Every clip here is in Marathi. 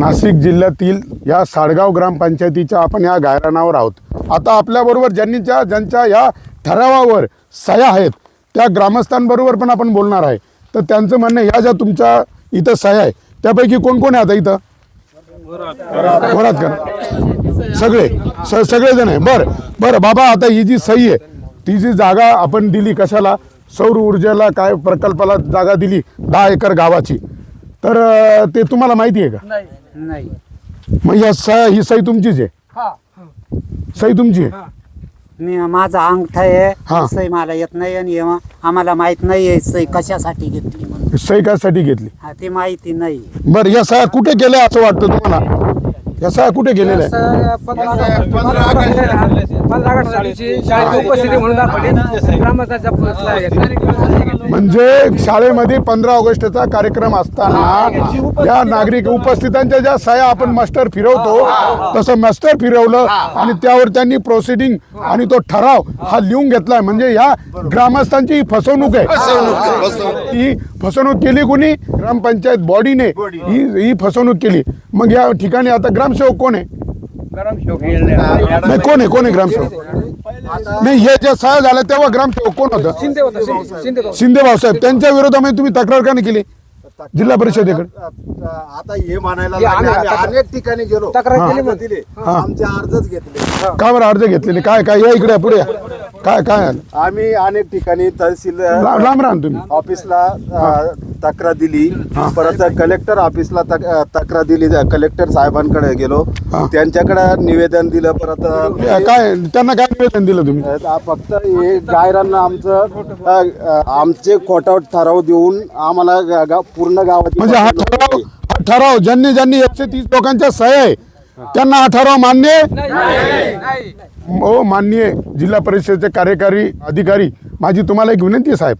नाशिक जिल्ह्यातील या साडगाव ग्रामपंचायतीच्या आपण या गायरानावर आहोत. आता आपल्याबरोबर ज्यांनीच्या ज्यांच्या या ठरावावर सह्या आहेत त्या ग्रामस्थांबरोबर पण आपण बोलणार आहे. तर त्यांचं म्हणणं ह्या या ज्या तुमच्या इथं सह्या आहे त्यापैकी कोण कोण आहे आता इथं? बरात का सगळे स सगळेजण आहे. बरं बरं बाबा आता ही जी सही आहे ती जी जागा आपण दिली कशाला? सौर ऊर्जेला काय प्रकल्पाला जागा दिली? दहा एकर गावाची. तर ते तुम्हाला माहिती आहे का? नाही. मग या स ही सही तुमचीच आहे? सही तुमची आहे? मी माझा अंगठा हा. आहे सही मला येत नाही आणि आम्हाला माहीत नाही आहे. सही कशासाठी घेतली म्हणून. सही कशासाठी घेतली. हा, ती माहिती नाही. बरं या सह्या कुठे केल्या असं वाटतं तुम्हाला? या कुठे घेतला. म्हणजे शाळेमध्ये पंधरा ऑगस्टचा कार्यक्रम असताना या नागरिक उपस्थितांच्या ज्या सह्या आपण मास्टर फिरवतो तसं मास्टर फिरवलं आणि त्यावर त्यांनी प्रोसिडिंग आणि तो ठराव हा लिहून घेतलाय म्हणजे या ग्रामस्थांची ही फसवणूक आहे ही फसवणूक केली कोणी ग्रामपंचायत बॉडीने ही ही फसवणूक केली मग या ठिकाणी आता ग्रामसेवक कोण आहे? नाही कोण आहे? कोण आहे ग्रामसेवक? नाही हे जे सह्या झाल्या तेव्हा ग्रामसेवक कोण होतं? शिंदे होता शिंदे शिंदे भाऊ. शिंदे भाऊसाहेब त्यांच्या विरोधामध्ये तुम्ही तक्रार का नाही केली? जिल्हा परिषदेकडे. आता हे म्हणायला अनेक ठिकाणी गेलो. तक्रार केली आमचे अर्जच घेतले. का बरं अर्ज घेतलेले? काय काय? या इकडे पुढे. काय काय? झालं? आम्ही अनेक ठिकाणी तहसील लांब राहा ना तुम्ही. ऑफिसला तक्रार दिली. परत कलेक्टर ऑफिसला तक- अ, तक्रार दिली. कलेक्टर साहेबांकडे गेलो. त्यांच्याकडे निवेदन दिलं. परत अ, काय? त्यांना काय निवेदन दिलं तुम्ही? अ, फक्त हे गायरांना आमचं अ, अ, आमचे खोटावट ठराव देऊन आम्हाला गा- गा- पूर्ण गावाची म्हणजे हा ठराव हा ठराव ज्यांनी ज्यांनी एकशे तीस लोकांच्या सह्या आहे त्यांना हा ठराव मान्य आहे? नाही. हो मान्य आहे. जिल्हा परिषदेचे कार्यकारी अधिकारी. माझी तुम्हाला एक विनंती आहे साहेब.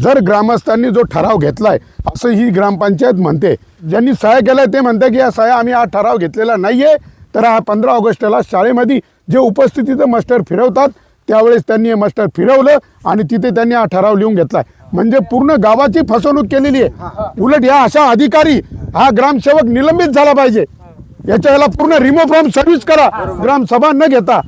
जर ग्रामस्थांनी जो ठराव घेतलाय असं ही ग्रामपंचायत म्हणते. ज्यांनी सह्या केल्या ते म्हणते की या सह्या आम्ही हा ठराव घेतलेला नाहीये. तर हा पंधरा ऑगस्टला शाळेमध्ये जे उपस्थितीचं मास्टर फिरवतात त्यावेळेस त्यांनी हे मास्टर फिरवलं आणि तिथे त्यांनी हा ठराव लिहून घेतलाय. म्हणजे पूर्ण गावाची फसवणूक केलेली आहे. उलट या अशा अधिकारी हा ग्रामसेवक निलंबित झाला पाहिजे. याच्या याला पूर्ण रिमो फ्रॉम सर्व्हिस करा. ग्रामसभा न घेता.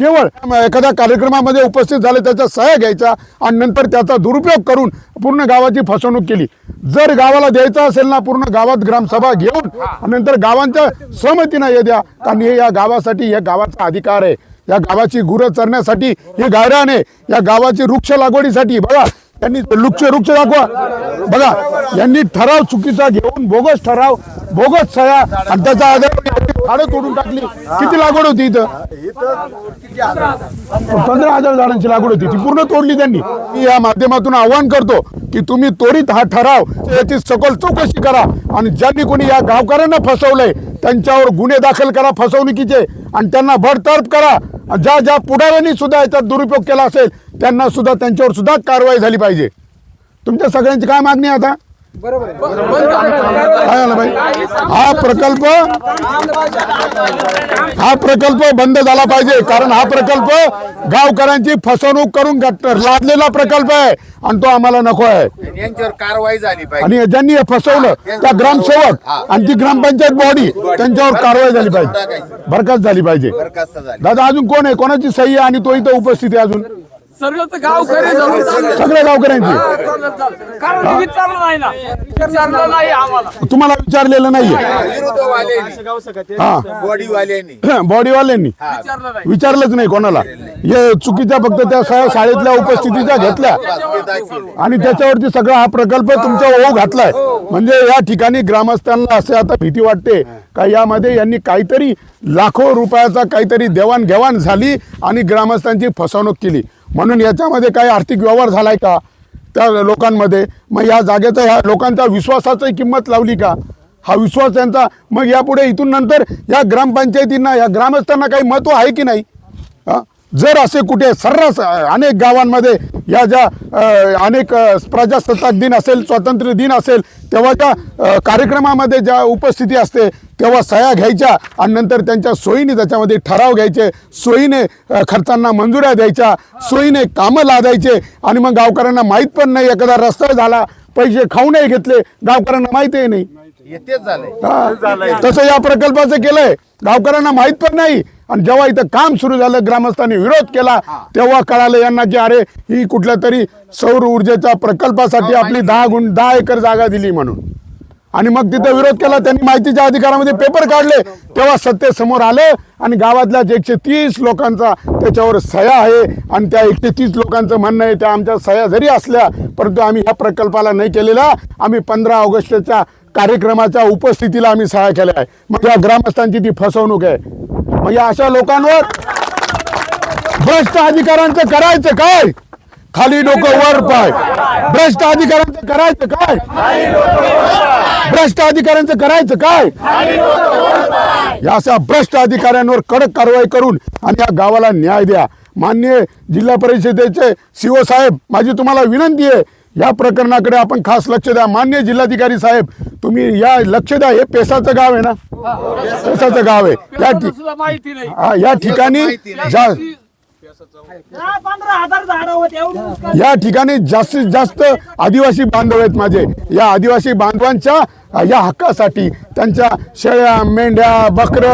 केवळ एखाद्या कार्यक्रमामध्ये उपस्थित झाले त्याच्या सह्या घ्यायच्या आणि नंतर त्याचा दुरुपयोग करून पूर्ण गावाची फसवणूक केली. जर गावाला द्यायचं असेल ना पूर्ण गावात ग्रामसभा घेऊन आणि नंतर गावांच्या सहमतीनं हे द्या कारण हे या गावासाठी या गावाचा अधिकार आहे. या गावाची गुरं चरण्यासाठी हे गायरान आहे. या गावाची वृक्ष लागवडीसाठी बघा त्यांनी वृक्ष वृक्ष दाखवा. बघा यांनी ठराव चुकीचा घेऊन बोगस ठराव बोगस सह्या आणि त्याच्या आधारावर झाडं तोडून टाकली. किती लागवड होती इथं? पंधरा हजार झाडांची लागवड होती. ती पूर्ण तोडली त्यांनी. मी या माध्यमातून आवाहन करतो की तुम्ही त्वरित हा ठराव याची सखोल चौकशी करा आणि ज्यांनी कोणी या गावकऱ्यांना फसवलंय त्यांच्यावर गुन्हे दाखल करा फसवणुकीचे आणि त्यांना बडतर्फ करा. ज्या ज्या पुढाऱ्यांनी सुद्धा याचा दुरुपयोग केला असेल त्यांना सुद्धा त्यांच्यावर सुद्धा कारवाई झाली पाहिजे. तुमच्या सगळ्यांची काय मागणी आता. काय झालं भाई? हा प्रकल्प? हा प्रकल्प बंद झाला पाहिजे. कारण हा प्रकल्प गावकऱ्यांची फसवणूक करून लादलेला प्रकल्प आहे. आणि तो आम्हाला नको आहे. यांच्यावर कारवाई झाली पाहिजे. आणि ज्यांनी हे फसवलं त्या ग्रामसेवक आणि ती ग्रामपंचायत बॉडी त्यांच्यावर कारवाई झाली पाहिजे. बरखास्त झाली पाहिजे. दादा अजून कोण आहे? कोणाची सही आहे? आणि तो इथं उपस्थित आहे अजून? सर्वच गाव खरे धरून चाललं. सगळ्या गावकऱ्यांची चाललं, चाललं. कारण मी विचारलं नाही ना. विचारलं नाही आम्हाला. तुम्हाला विचारलेलं नाहीये. विरोधवाल्यांनी हा. बॉडीवाल्यांनी. बॉडीवाल्यांनी. विचारलं नाही. विचारलंच नाही कोणाला. हे चुकीच्या फक्त त्या शाळेतल्या उपस्थितीच्या घेतल्या. आणि त्याच्यावरती सगळा हा प्रकल्प तुमच्या ओघ घातलाय. म्हणजे या ठिकाणी ग्रामस्थांना असे आता भीती वाटते का यामध्ये यांनी काहीतरी लाखो रुपयाचा काहीतरी देवाणघेवाण झाली आणि ग्रामस्थांची फसवणूक केली. म्हणून याच्यामध्ये काही आर्थिक व्यवहार झालाय का? त्या लोकांमध्ये. मग या जागेचा ह्या लोकांच्या विश्वासाची किंमत लावली का? हा विश्वास त्यांचा. मग यापुढे इथून नंतर या ग्रामपंचायतींना या ग्रामस्थांना काही महत्त्व आहे की नाही? हां? जर असे कुठे सर्रास अनेक गावांमध्ये या ज्या अनेक प्रजासत्ताक दिन असेल स्वातंत्र्य दिन असेल तेव्हा त्या कार्यक्रमामध्ये ज्या उपस्थिती असते तेव्हा सह्या घ्यायच्या आणि नंतर त्यांच्या सोयीने त्याच्यामध्ये ठराव घ्यायचे सोयीने खर्चांना मंजुऱ्या द्यायच्या सोयीने कामं लादायचे आणि मग गावकऱ्यांना माहीत पण नाही एखादा रस्ता झाला पैसे खाऊनही घेतले गावकऱ्यांना माहीतही नाही. झालंय. तसं या प्रकल्पाचं केलंय. गावकऱ्यांना माहीत पण नाही. आणि जेव्हा इथं काम सुरू झालं ग्रामस्थांनी विरोध केला तेव्हा कळालं यांना की अरे ही कुठल्या तरी सौर ऊर्जेच्या प्रकल्पासाठी आपली दहा गुण दहा एकर जागा दिली म्हणून. आणि मग तिथं विरोध केला त्यांनी माहितीच्या अधिकारामध्ये पेपर काढले. तेव्हा सत्य समोर आलं आणि गावातल्या जे एकशे तीस लोकांचा त्याच्यावर सह्या आहे आणि त्या एकशे तीस लोकांचं म्हणणं आहे त्या आमच्या सह्या जरी असल्या परंतु आम्ही या प्रकल्पाला नाही केलेला. आम्ही पंधरा ऑगस्टच्या कार्यक्रमाच्या उपस्थितीला आम्ही सहाय्य केल्या आहे. मग या ग्रामस्थांची ती फसवणूक आहे. मग या अशा लोकांवर भ्रष्ट अधिकाऱ्यांचं करायचं काय? खाली डोकं वर पाय. भ्रष्ट अधिकाऱ्यांचं करायचं काय? भ्रष्ट अधिकाऱ्यांचं करायचं काय? या अशा भ्रष्ट अधिकाऱ्यांवर कडक कारवाई करून आणि या गावाला न्याय द्या. मान्य जिल्हा परिषदेचे सीओ साहेब माझी तुम्हाला विनंती आहे या प्रकरणाकडे आपण खास लक्ष द्या. मान्य जिल्हाधिकारी साहेब तुम्ही या लक्ष द्या हे पेसाचं गाव आहे ना? पेसाचं गाव आहे. या ठिक- हा, या ठिकाणी या ठिकाणी जास्तीत जास्त आदिवासी बांधव आहेत माझे. या आदिवासी बांधवांच्या अ, या हक्कासाठी त्यांच्या शेळ्या मेंढ्या बकर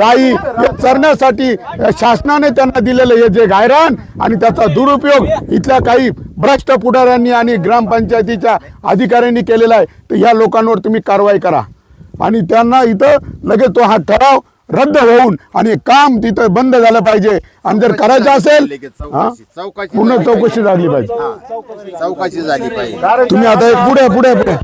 गायी या चरण्यासाठी अ, शासनाने त्यांना दिलेलं हे जे गायरान आणि त्याचा दुरुपयोग इथल्या काही भ्रष्ट पुढाऱ्यांनी आणि ग्रामपंचायतीच्या अधिकाऱ्यांनी केलेला आहे. तर या लोकांवर तुम्ही कारवाई करा. आणि त्यांना इथं लगेच तो हा ठराव रद्द होऊन आणि काम तिथं बंद झालं पाहिजे. आणि जर करायचं असेल हा? चौकशी पूर्ण झाली चौकशी झाली पाहिजे. चौकशी झाली पाहिजे. तुम्ही आता एक पुढे पुढे पुढे.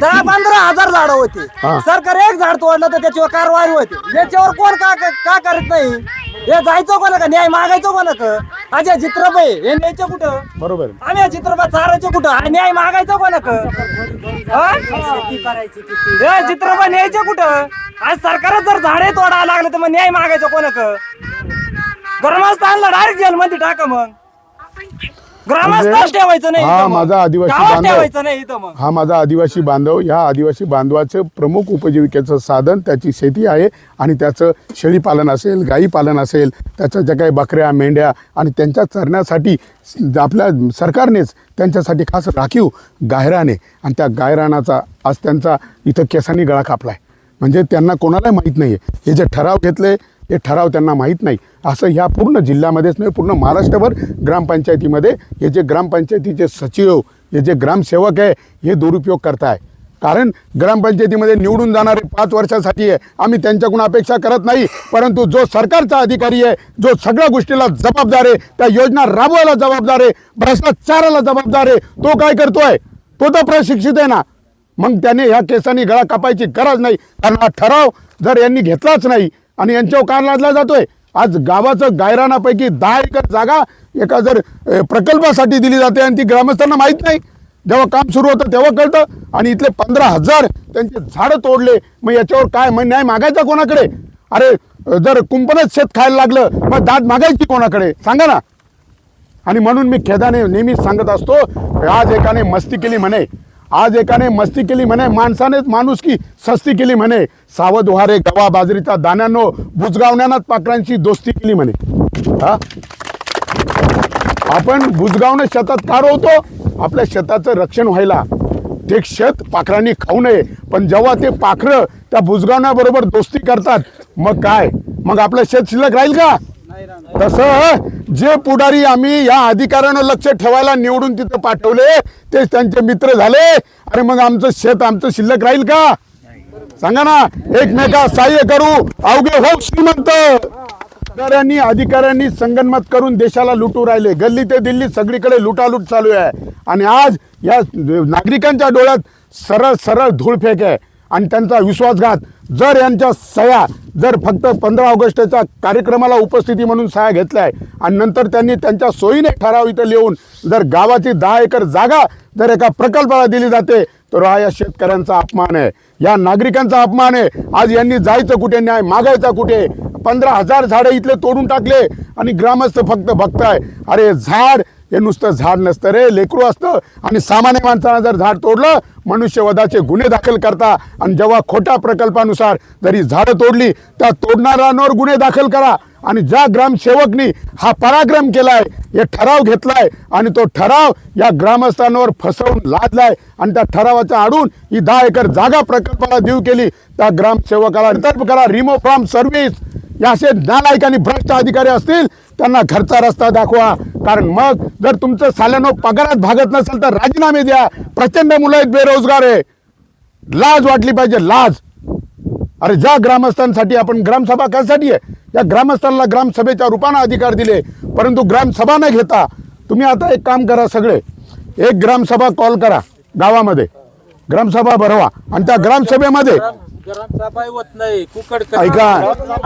दहा पंधरा हजार झाड होते. हा. सरकार एक झाड तोडलं तर त्याच्यावर कारवाई होते. याच्यावर कोण का का करत नाही? हे जायचं कोणा का? न्याय मागायचं कोणा का? अजय चित्रपय हे न्यायचं कुठं? बरोबर. आम्ही या चित्रपट चारायचं कुठं? आणि न्याय मागायचं कोणा का? हे? चित्रपट न्यायचं कुठं? आज सरकारच जर झाडे तोडायला लागले तर मग न्याय मागायचं कोणा का? ग्रामस्थानला डायरेक्ट जेलमध्ये टाका मग ठेवायचं नाही हा इथं मग. माझा आदिवासी गावात बांधव. ठेवायचं नाही इथं मग हा माझा आदिवासी बांधव ह्या आदिवासी बांधवाचं प्रमुख उपजीविकेचं साधन त्याची शेती आहे आणि त्याचं शेळी पालन असेल गाई पालन असेल त्याच्या ज्या काही बकऱ्या मेंढ्या आणि त्यांच्या चरण्यासाठी स- आपल्या सरकारनेच त्यांच्यासाठी खास राखीव गायराने आणि त्या गायरानाचा आज त्यांचा इथं केसांनी गळा कापलाय म्हणजे त्यांना कोणालाही माहीत नाही आहे हे जे ठराव घेतले हे ठराव त्यांना माहीत नाही. असं ह्या पूर्ण जिल्ह्यामध्येच नाही पूर्ण महाराष्ट्रभर ग्रामपंचायतीमध्ये हे जे ग्रामपंचायतीचे सचिव हे जे ग्रामसेवक आहे हे दुरुपयोग करताय. कारण ग्रामपंचायतीमध्ये निवडून जाणारे पाच वर्षासाठी आहे. आम्ही त्यांच्याकडून अपेक्षा करत नाही परंतु जो सरकारचा अधिकारी आहे जो सगळ्या गोष्टीला जबाबदार आहे त्या योजना राबवायला जबाबदार आहे भ्रष्टाचाराला जबाबदार आहे तो काय करतोय? तो तर प्रशिक्षित आहे ना. मग त्याने ह्या केसांनी गळा कापायची गरज नाही. कारण हा ठराव जर यांनी घेतलाच नाही आणि यांच्यावर कार लादला जातोय. आज गावाचं गायरानापैकी दहा एकर जागा एका जर प्रकल्पासाठी दिली जाते आणि ती ग्रामस्थांना माहीत नाही. जेव्हा काम सुरू होतं तेव्हा कळतं. आणि इथले पंधरा हजार त्यांचे झाडं तोडले. मग याच्यावर काय मग न्याय मागायचा कोणाकडे? अरे जर कुंपणच शेत खायला लागलं मग दाद मागायची कोणाकडे? सांगा ना. आणि म्हणून मी खेदाने नेहमीच सांगत असतो आज एकाने मस्ती केली म्हणे. आज एकाने मस्ती केली म्हणे माणसानेच माणूस की सस्ती केली म्हणे. सावध वारे गवा बाजरीचा दाण्यानो बुजगावण्यानाच पाकरांची दोस्ती केली म्हणे. हा? आपण बुजगावणं शेतात का रोवतो आपल्या शेताचं रक्षण व्हायला. ते शेत पाखरांनी खाऊ नये पण जेव्हा ते पाखरं त्या बुजगावण्याबरोबर दोस्ती करतात मग काय? मग आपलं शेत शिल्लक राहील का? तसं जे पुढारी आम्ही या अधिकाऱ्यानं लक्ष ठेवायला निवडून तिथं पाठवले तेच त्यांचे मित्र झाले. आणि मग आमचं शेत आमचं शिल्लक राहील का? सांगा ना एकमेका सहाय्य करू. अवघे हो श्रीमंत. अधिकाऱ्यांनी अधिकाऱ्यांनी संगनमत करून देशाला लुटू राहिले. गल्ली ते दिल्ली सगळीकडे लुटालूट चालू आहे. आणि आज या नागरिकांच्या डोळ्यात सरळ सरळ धूळफेक आहे. आणि त्यांचा विश्वासघात जर यांच्या सह्या जर फक्त पंधरा ऑगस्टच्या कार्यक्रमाला उपस्थिती म्हणून सह्या घेतल्या आहे आणि नंतर त्यांनी त्यांच्या सोयीने ठराव इथं लिहून जर गावाची दहा एकर जागा जर एका प्रकल्पाला दिली जाते तर हा या शेतकऱ्यांचा अपमान आहे. या नागरिकांचा अपमान आहे. आज यांनी जायचं कुठे न्याय मागायचा कुठे? पंधरा हजार झाडं इथले तोडून टाकले आणि ग्रामस्थ फक्त बघताय. अरे झाड हे नुसतं झाड नसतं रे लेकरू असतं. आणि सामान्य माणसानं जर झाड तोडलं मनुष्यवधाचे गुन्हे दाखल करता आणि जेव्हा खोट्या प्रकल्पानुसार जरी झाडं तोडली त्या तोडणाऱ्यांवर गुन्हे दाखल करा. आणि ज्या ग्रामसेवकनी हा पराक्रम केलाय हे ठराव घेतलाय आणि तो ठराव या ग्रामस्थांवर फसवून लादलाय आणि त्या ठरावाचा आडून ही दहा एकर जागा प्रकल्पाला देऊ केली त्या ग्रामसेवकाला रिमो करा. From service. या असे नालायक आणि भ्रष्ट अधिकारी असतील त्यांना घरचा रस्ता दाखवा. कारण मग जर तुमचं साल्यानो पगारात भागत नसेल तर राजीनामे द्या. प्रचंड मुलं आहेत बेरोजगार आहे. लाज वाटली पाहिजे लाज. अरे ज्या ग्रामस्थांसाठी आपण ग्रामसभा कशासाठी आहे? या ग्रामस्थांना ग्रामसभेच्या रूपानं अधिकार दिले. परंतु ग्रामसभा न घेता तुम्ही आता एक काम करा सगळे. एक ग्रामसभा कॉल करा गावामध्ये. ग्रामसभा भरवा. आणि त्या ग्रामसभेमध्ये होत नाही. कुकड ऐका.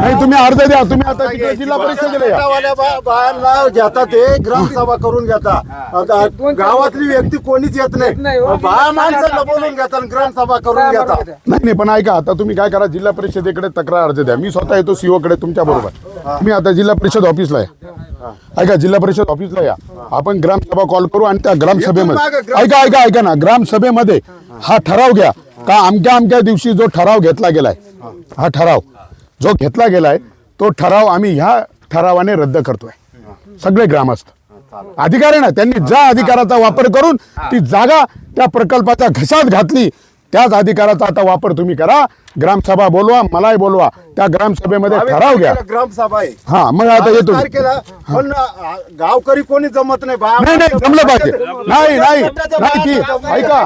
नाही तुम्ही अर्ज द्या. तुम्ही आता तिकडे जिल्हा परिषदेला या. गावाल्या बा- बायांना घेता ते ग्रामसभा करून घेता. आता गावातली व्यक्ती कोणीच येत नाही. बाया माणसाला बोलून घेता आणि ग्रामसभा करून घेता. नाही नाही पण ऐका आता तुम्ही काय करा जिल्हा परिषदेकडे तक्रार अर्ज द्या. मी स्वतः येतो सीओ कडे तुमच्या बरोबर. मी आता जिल्हा परिषद ऑफिसला या ऐका जिल्हा परिषद ऑफिसला या. आपण ग्रामसभा कॉल करू आणि त्या ग्रामसभेमध्ये ऐका ऐका ऐका ना. ग्रामसभेमध्ये हा ठराव घ्या. का अमक्या अमक्या दिवशी जो ठराव घेतला गेलाय हा ठराव जो घेतला गेलाय तो ठराव आम्ही ह्या ठरावाने रद्द करतोय. सगळे ग्रामस्थ. अधिकार आहे ना त्यांनी ज्या अधिकाराचा वापर करून ती जागा त्या प्रकल्पाच्या घशात घातली त्याच अधिकाराचा आता वापर तुम्ही करा. ग्रामसभा बोलवा मलाही बोलवा. त्या ग्रामसभेमध्ये ठराव घ्या. ग्रामसभा आहे. हा मग आता येतो. पण आ, गावकरी कोणी जमत नाही नाही नाही जमलं पाहिजे. नाही नाही ऐका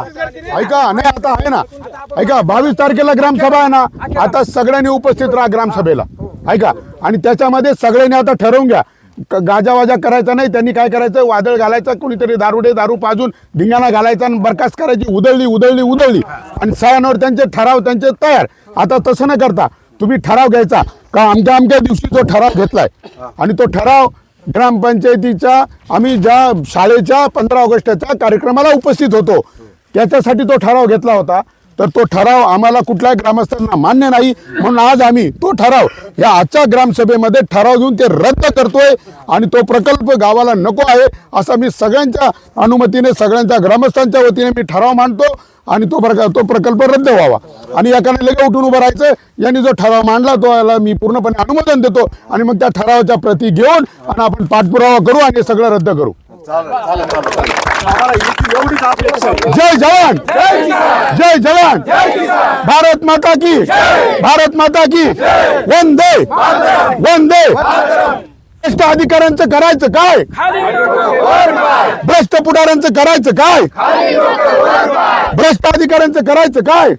ऐका नाही आता आहे ना. ऐका बावीस तारखेला ग्रामसभा आहे ना. आता सगळ्यांनी उपस्थित राहा ग्रामसभेला. ऐका आणि त्याच्यामध्ये सगळ्यांनी आता ठरवून घ्या. गाजावाजा करायचा नाही त्यांनी काय करायचं? वादळ घालायचं कुणीतरी दारुडे दारू पाजून धिंगाणा घालायचा आणि बरखास्त करायची. उधळली उधळली उधळली. आणि सह्यांवर त्यांचे ठराव त्यांचे तयार. आता तसं न करता तुम्ही ठराव घ्यायचा. का आमच्या अमक्या दिवशी तो ठराव घेतलाय? आणि तो ठराव ग्रामपंचायतीच्या आम्ही ज्या शाळेच्या पंधरा ऑगस्टच्या कार्यक्रमाला उपस्थित होतो त्याच्यासाठी तो ठराव घेतला होता. तर तो ठराव आम्हाला कुठल्याही ग्रामस्थांना मान्य नाही. म्हणून आज आम्ही तो ठराव या आजच्या ग्रामसभेमध्ये ठराव घेऊन ते रद्द करतोय आणि तो प्रकल्प गावाला नको आहे असा मी सगळ्यांच्या अनुमतीने सगळ्यांच्या ग्रामस्थांच्या वतीने मी ठराव मांडतो आणि तो प्रकार तो प्रकल्प रद्द व्हावा. आणि एकाने लगे उठून उभं राहायचं. यांनी जो ठराव मांडला तो याला मी पूर्णपणे अनुमोदन देतो आणि मग त्या ठरावाच्या प्रती घेऊन आणि आपण पाठपुरावा करू आणि सगळं रद्द करू. जय जवान! जय जवान! भारत माता की! भारत माता की! वंदे! वंदे! भ्रष्ट अधिकाऱ्यांचं करायचं काय? भ्रष्ट पुढाऱ्यांचं करायचं काय? भ्रष्ट अधिकाऱ्यांचं करायचं काय?